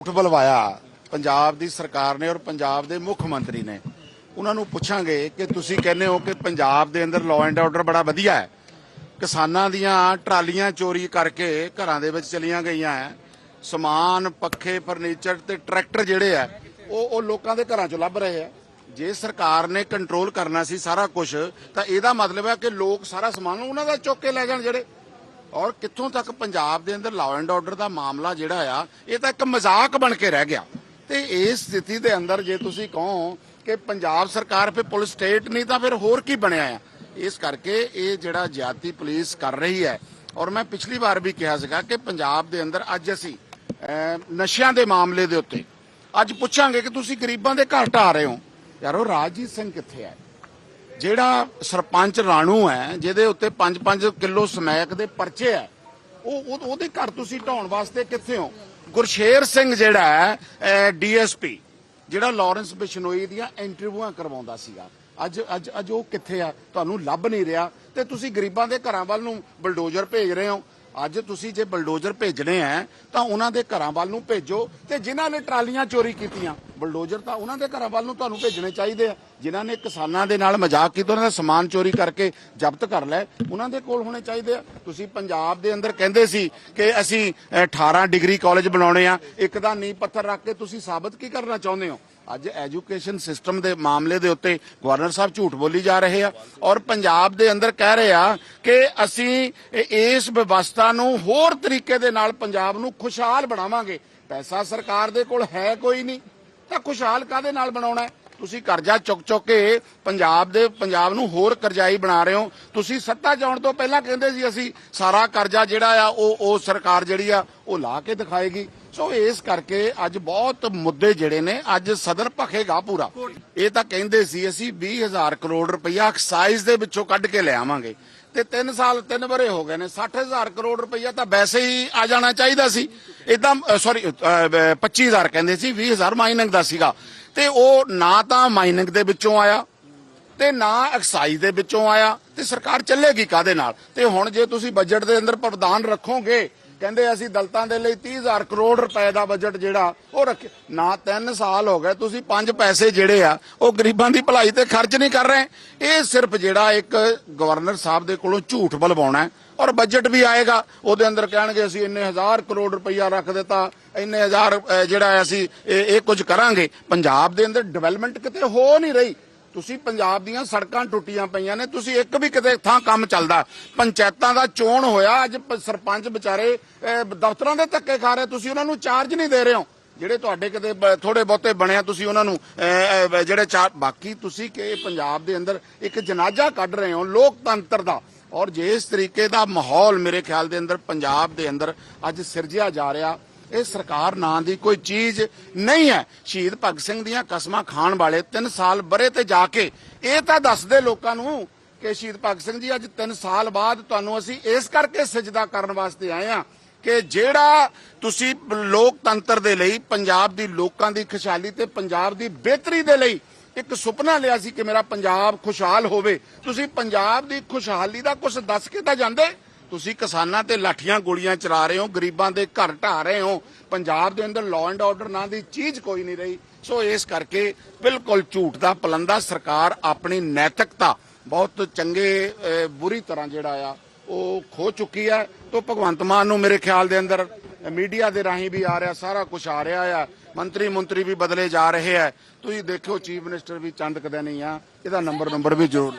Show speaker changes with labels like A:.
A: ਝੂਠ ਬਲਵਾਇਆ ਪੰਜਾਬ ਦੀ ਸਰਕਾਰ ਨੇ ਔਰ ਪੰਜਾਬ ਦੇ ਮੁੱਖ ਮੰਤਰੀ ਨੇ। ਉਹਨਾਂ ਨੂੰ ਪੁੱਛਾਂਗੇ ਕਿ ਤੁਸੀਂ ਕਹਿੰਦੇ ਹੋ ਕਿ ਪੰਜਾਬ ਦੇ ਅੰਦਰ ਲਾਅ ਐਂਡ ਆਰਡਰ ਬੜਾ ਵਧੀਆ ਹੈ। ਕਿਸਾਨਾਂ ਦੀਆਂ ਟਰਾਲੀਆਂ ਚੋਰੀ ਕਰਕੇ ਘਰਾਂ ਦੇ ਵਿੱਚ ਚਲੀਆਂ ਗਈਆਂ ਹੈ। ਸਮਾਨ, ਪੱਖੇ ਫਰਨੀਚਰ ਤੇ ਟਰੈਕਟਰ ਜਿਹੜੇ ਆ ਉਹ ਉਹ ਲੋਕਾਂ ਦੇ ਘਰਾਂ ਚੋਂ ਲੱਭ ਰਹੇ ਆ ਜੇ ਸਰਕਾਰ ਨੇ ਕੰਟਰੋਲ ਕਰਨਾ ਸੀ ਸਾਰਾ ਕੁਝ ਤਾਂ ਇਹਦਾ ਮਤਲਬ ਹੈ ਕਿ ਲੋਕ ਸਾਰਾ ਸਮਾਨ ਉਹਨਾਂ ਦਾ ਚੁੱਕ ਕੇ ਲੈ ਜਾਣ ਜਿਹੜੇ ਔਰ ਕਿੱਥੋਂ ਤੱਕ ਪੰਜਾਬ ਦੇ ਅੰਦਰ ਲਾਅ ਐਂਡ ਆਰਡਰ ਦਾ ਮਾਮਲਾ ਜਿਹੜਾ ਆ, ਇਹ ਤਾਂ ਇੱਕ ਮਜ਼ਾਕ ਬਣ ਕੇ ਰਹਿ ਗਿਆ। ਤੇ ਇਸ ਸਥਿਤੀ ਦੇ ਅੰਦਰ ਜੇ ਤੁਸੀਂ ਕਹੋ ਕਿ ਪੰਜਾਬ ਸਰਕਾਰ ਫਿਰ ਪੁਲਿਸ ਸਟੇਟ ਨਹੀਂ, ਤਾਂ ਫਿਰ ਹੋਰ ਕੀ ਬਣਿਆ ਆ? ਇਸ ਕਰਕੇ ਇਹ ਜਿਹੜਾ ਜਾਤੀ ਪੁਲਿਸ ਕਰ ਰਹੀ ਹੈ, ਔਰ ਮੈਂ ਪਿਛਲੀ ਵਾਰ ਵੀ ਕਿਹਾ ਸੀਗਾ ਕਿ ਪੰਜਾਬ ਦੇ ਅੰਦਰ ਅੱਜ ਅਸੀਂ ਨਸ਼ਿਆਂ ਦੇ ਮਾਮਲੇ ਦੇ ਉੱਤੇ ਅੱਜ ਪੁੱਛਾਂਗੇ ਕਿ ਤੁਸੀਂ ਗਰੀਬਾਂ ਦੇ ਘਰ ਢਾ ਰਹੇ ਹੋ। ਯਾਰੋ ਰਾਜਜੀਤ ਸਿੰਘ ਕਿੱਥੇ ਹੈ ਜਿਹੜਾ ਸਰਪੰਚ ਰਾਣੂ ਹੈ, ਜਿਹਦੇ ਉੱਤੇ 5-5 ਕਿਲੋ ਸਮੈਕ ਦੇ ਪਰਚੇ ਹੈ, ਉਹ ਉਹ- ਉਹਦੇ ਘਰ ਤੁਸੀਂ ਢਾਉਣ ਵਾਸਤੇ ਕਿੱਥੇ ਹੋ? ਗੁਰਸ਼ੇਰ ਸਿੰਘ ਜਿਹੜਾ ਹੈ ਡੀਐਸਪੀ, ਜਿਹੜਾ ਲਾਰੈਂਸ ਬਿਸ਼ਨੋਈ ਦੀਆਂ ਇੰਟਰਵਿਊਆਂ ਕਰਵਾਉਂਦਾ ਸੀਗਾ। ਅੱਜ ਅੱਜ ਅੱਜ ਉਹ ਕਿੱਥੇ ਆ? ਤੁਹਾਨੂੰ ਲੱਭ ਨਹੀਂ ਰਿਹਾ। ਤੇ ਤੁਸੀਂ ਗਰੀਬਾਂ ਦੇ ਘਰਾਂ ਵੱਲ ਨੂੰ ਬਲਡੋਜ਼ਰ ਭੇਜ ਰਹੇ ਹੋ। ਅੱਜ ਤੁਸੀਂ ਜੇ ਬਲਡੋਜ਼ਰ ਭੇਜਣੇ ਆ ਤਾਂ ਉਹਨਾਂ ਦੇ ਘਰਾਂ ਵੱਲ ਨੂੰ ਭੇਜੋ ਤੇ ਜਿਨ੍ਹਾਂ ਨੇ ਟਰਾਲੀਆਂ ਚੋਰੀ ਕੀਤੀਆਂ ਬਲਡੋਜ਼ਰ ਤਾਂ ਉਹਨਾਂ ਦੇ ਘਰਾਂ ਵੱਲ ਨੂੰ ਤੁਹਾਨੂੰ ਭੇਜਣੇ ਚਾਹੀਦੇ ਆ। ਜਿਨ੍ਹਾਂ ਨੇ ਕਿਸਾਨਾਂ ਦੇ ਨਾਲ ਮਜ਼ਾਕ ਕੀਤਾ ਉਹਨਾਂ ਦਾ ਸਮਾਨ ਚੋਰੀ ਕਰਕੇ ਜ਼ਬਤ ਕਰ ਲੈ ਉਹਨਾਂ ਦੇ ਕੋਲ ਹੋਣੇ ਚਾਹੀਦੇ ਆ। ਤੁਸੀਂ ਪੰਜਾਬ ਦੇ ਅੰਦਰ ਕਹਿੰਦੇ ਸੀ ਕਿ ਅਸੀਂ ਅਹ, 18 ਡਿਗਰੀ ਕਾਲਜ ਬਣਾਉਣੇ ਆ ਇੱਕ ਦਾ ਨੀਂਹ ਪੱਥਰ ਰੱਖ ਕੇ ਤੁਸੀਂ ਸਾਬਤ ਕੀ ਕਰਨਾ ਚਾਹੁੰਦੇ ਹੋ? ਅੱਜ ਐਜੂਕੇਸ਼ਨ ਸਿਸਟਮ ਦੇ ਮਾਮਲੇ ਦੇ ਉੱਤੇ ਗਵਰਨਰ ਸਾਹਿਬ ਝੂਠ ਬੋਲੀ ਜਾ ਰਹੇ ਆ ਔਰ ਪੰਜਾਬ ਦੇ ਅੰਦਰ ਕਹਿ ਰਹੇ ਆ ਕਿ ਅਸੀਂ ਇਸ ਵਿਵਸਥਾ ਨੂੰ ਹੋਰ ਤਰੀਕੇ ਦੇ ਨਾਲ ਪੰਜਾਬ ਨੂੰ ਖੁਸ਼ਹਾਲ ਬਣਾਵਾਂਗੇ। ਪੈਸਾ ਸਰਕਾਰ ਦੇ ਕੋਲ ਹੈ ਕੋਈ ਨਹੀਂ। ਤਾਂ ਖੁਸ਼ਹਾਲ ਕਾਦੇ ਨਾਲ ਬਣਾਉਣਾ ਹੈ? ਤੁਸੀਂ ਕਰਜ਼ਾ ਚੁੱਕ ਚੁੱਕ ਕੇ ਪੰਜਾਬ ਦੇ ਪੰਜਾਬ ਨੂੰ ਹੋਰ ਕਰਜ਼ਾਈ ਬਣਾ ਰਹੇ ਹੋ। ਤੁਸੀਂ ਸੱਤਾ ਜਾਣ ਤੋਂ ਪਹਿਲਾਂ ਕਹਿੰਦੇ ਸੀ ਅਸੀਂ ਸਾਰਾ ਕਰਜ਼ਾ ਜਿਹੜਾ ਆ ਉਹ ਉਹ ਸਰਕਾਰ ਜਿਹੜੀ ਆ ਉਹ ਲਾ ਕੇ ਦਿਖਾਏਗੀ। ਸੋ ਇਸ ਕਰਕੇ ਅੱਜ ਬਹੁਤ ਮੁੱਦੇ ਜਿਹੜੇ ਨੇ, ਅੱਜ ਸਦਰ ਭਖੇਗਾ ਪੂਰਾ। ਇਹ ਤਾਂ ਕਹਿੰਦੇ ਸੀ ਅਸੀਂ 20000 ਕਰੋੜ ਰੁਪਇਆ ਐਕਸਾਈਜ਼ ਦੇ ਵਿੱਚੋਂ ਕੱਢ ਕੇ ਲੈ ਆਵਾਂਗੇ। ਤੇ 3 ਸਾਲ 3 ਬਰੇ ਹੋ ਗਏ ਨੇ 60000 ਕਰੋੜ ਰੁਪਇਆ ਤਾਂ ਵੈਸੇ ਹੀ ਆ ਜਾਣਾ ਚਾਹੀਦਾ ਸੀ। ਇਦਾਂ ਸੌਰੀ 25000 ਕਹਿੰਦੇ ਸੀ 20000 ਮਾਈਨਿੰਗ ਦਾ ਸੀਗਾ। ਤੇ ਉਹ ਨਾ ਤਾਂ ਮਾਈਨਿੰਗ ਦੇ ਵਿੱਚੋਂ ਆਇਆ, ਤੇ ਨਾ ਐਕਸਾਈਜ਼ ਦੇ ਵਿੱਚੋਂ ਆਇਆ, ਤੇ ਸਰਕਾਰ ਚੱਲੇਗੀ ਕਾਦੇ ਨਾਲ? ਤੇ ਹੁਣ ਜੇ ਤੁਸੀਂ ਬਜਟ ਦੇ ਅੰਦਰ ਪ੍ਰਧਾਨ ਰੱਖੋਗੇ ਕਹਿੰਦੇ ਅਸੀਂ ਦਲਤਾਂ ਦੇ ਲਈ 30000 ਕਰੋੜ ਰੁਪਏ ਦਾ ਬਜਟ ਜਿਹੜਾ, ਉਹ ਰੱਖ। ਨਾ 3 ਸਾਲ ਹੋ ਗਏ, ਤੁਸੀਂ 5 ਪੈਸੇ ਜਿਹੜੇ ਆ, ਉਹ ਗਰੀਬਾਂ ਦੀ ਭਲਾਈ ਤੇ ਖਰਚ ਨਹੀਂ ਕਰ ਰਹੇ। ਇਹ ਸਿਰਫ ਜਿਹੜਾ ਇੱਕ ਗਵਰਨਰ ਸਾਹਿਬ ਦੇ ਕੋਲੋਂ ਝੂਠ ਬਲਵਾਉਣਾ ਔਰ ਬਜਟ ਵੀ ਆਏਗਾ। ਉਹਦੇ ਅੰਦਰ ਕਹਿਣਗੇ, ਅਸੀਂ ਇੰਨੇ ਹਜ਼ਾਰ ਕਰੋੜ ਰੁਪਈਆ ਰੱਖ ਦਿੱਤਾ, ਇੰਨੇ ਹਜ਼ਾਰ ਜਿਹੜਾ ਅਸੀਂ, ਇਹ ਇਹ ਕੁਝ ਕਰਾਂਗੇ। ਪੰਜਾਬ ਦੇ ਅੰਦਰ ਡਿਵੈਲਪਮੈਂਟ ਕਿਤੇ ਹੋ ਨਹੀਂ ਰਹੀ। ਤੁਸੀਂ ਪੰਜਾਬ ਦੀਆਂ ਸੜਕਾਂ ਟੁੱਟੀਆਂ ਪਈਆਂ ਨੇ, ਤੁਸੀਂ ਇੱਕ ਵੀ ਕਿਤੇ ਥਾਂ ਕੰਮ ਚੱਲਦਾ। ਪੰਚਾਇਤਾਂ ਦਾ ਚੋਣ ਹੋਇਆ, ਅੱਜ ਸਰਪੰਚ ਵਿਚਾਰੇ ਦਫ਼ਤਰਾਂ ਦੇ ਧੱਕੇ ਖਾ ਰਹੇ, ਤੁਸੀਂ ਉਹਨਾਂ ਨੂੰ ਚਾਰਜ ਨਹੀਂ ਦੇ ਰਹੇ ਹੋ। ਜਿਹੜੇ ਤੁਹਾਡੇ ਕਿਤੇ ਬ- ਥੋੜੇ ਬਹੁਤੇ ਬਣਿਆ ਤੁਸੀਂ ਉਹਨਾਂ ਨੂੰ ਜਿਹੜੇ ਚਾਰ ਬਾਕੀ ਤੁਸੀਂ ਕਿ ਪੰਜਾਬ ਦੇ ਅੰਦਰ ਇੱਕ ਜਨਾਜ਼ਾ ਕੱਢ ਰਹੇ ਹੋ, ਲੋਕਤੰਤਰ ਦਾ। ਔਰ ਜੇ ਇਸ ਤਰੀਕੇ ਦਾ ਮਾਹੌਲ ਮੇਰੇ ਖਿਆਲ ਦੇ ਅੰਦਰ, ਪੰਜਾਬ ਦੇ ਅੰਦਰ ਅੱਜ ਸਿਰਜਿਆ ਜਾ ਰਿਹਾ ਇਹ ਸਰਕਾਰ ਨਾਂ ਦੀ ਕੋਈ ਚੀਜ਼ ਨਹੀਂ ਹੈ। ਸ਼ਹੀਦ ਭਗਤ ਸਿੰਘ ਦੀਆਂ ਕਸਮਾਂ ਖਾਣ ਵਾਲੇ 3 ਸਾਲ ਬਰੇ ਤੇ ਜਾ ਕੇ, ਇਹ ਤਾਂ ਦੱਸਦੇ ਲੋਕਾਂ ਨੂੰ ਕਿ ਸ਼ਹੀਦ ਭਗਤ ਸਿੰਘ ਜੀ, ਅੱਜ 3 ਸਾਲ ਬਾਅਦ ਤੁਹਾਨੂੰ ਅਸੀਂ ਇਸ ਕਰਕੇ ਸਜਦਾ ਕਰਨ ਵਾਸਤੇ ਆਏ ਆ ਕਿ ਜਿਹੜਾ ਤੁਸੀਂ ਲੋਕਤੰਤਰ ਦੇ ਲਈ, ਪੰਜਾਬ ਦੀ ਲੋਕਾਂ ਦੀ ਖੁਸ਼ਹਾਲੀ ਤੇ ਪੰਜਾਬ ਦੀ ਬਿਹਤਰੀ ਦੇ ਲਈ ਇੱਕ ਸੁਪਨਾ ਲਿਆ ਸੀ ਕਿ ਮੇਰਾ ਪੰਜਾਬ ਖੁਸ਼ਹਾਲ ਹੋਵੇ। ਤੁਸੀਂ ਪੰਜਾਬ ਦੀ ਖੁਸ਼ਹਾਲੀ ਦਾ ਕੁਝ ਦੱਸ ਕੇ ਤਾਂ ਜਾਂਦੇ? ਤੁਸੀਂ ਕਿਸਾਨਾਂ ਤੇ ਲਾਠੀਆਂ ਗੋਲੀਆਂ ਚਲਾ ਰਹੇ ਹੋ, ਗਰੀਬਾਂ ਦੇ ਘਰ ਢਾ ਰਹੇ ਹੋ, ਪੰਜਾਬ ਦੇ ਅੰਦਰ ਲਾਅ ਐਂਡ ਆਰਡਰ ਨਾਂ ਦੀ ਚੀਜ਼ ਕੋਈ ਨਹੀਂ ਰਹੀ। ਸੋ ਇਸ ਕਰਕੇ ਬਿਲਕੁਲ ਝੂਠ ਦਾ ਪਲੰਦਾ ਸਰਕਾਰ ਆਪਣੀ ਨੈਤਿਕਤਾ ਬਹੁਤ ਚੰਗੇ ਬੁਰੀ ਤਰ੍ਹਾਂ ਜਿਹੜਾ ਆ, ਉਹ ਖੋ ਚੁੱਕੀ ਹੈ ਤੋਂ ਭਗਵੰਤ ਮਾਨ ਨੂੰ ਮੇਰੇ ਖਿਆਲ ਦੇ ਅੰਦਰ ਮੀਡੀਆ ਦੇ ਰਾਹੀਂ ਵੀ ਆ ਰਿਹਾ, ਸਾਰਾ ਕੁਝ ਆ ਰਿਹਾ ਆ। ਮੰਤਰੀ ਮੰਤਰੀ ਵੀ ਬਦਲੇ ਜਾ ਰਹੇ ਆ। ਤੁਸੀਂ ਦੇਖਿਓ ਚੀਫ ਮਿਨਿਸਟਰ ਵੀ ਚੰਦ ਕਦੇ ਨਹੀਂ ਆ, ਇਹਦਾ ਨੰਬਰ ਨੰਬਰ ਵੀ ਜ਼ਰੂਰ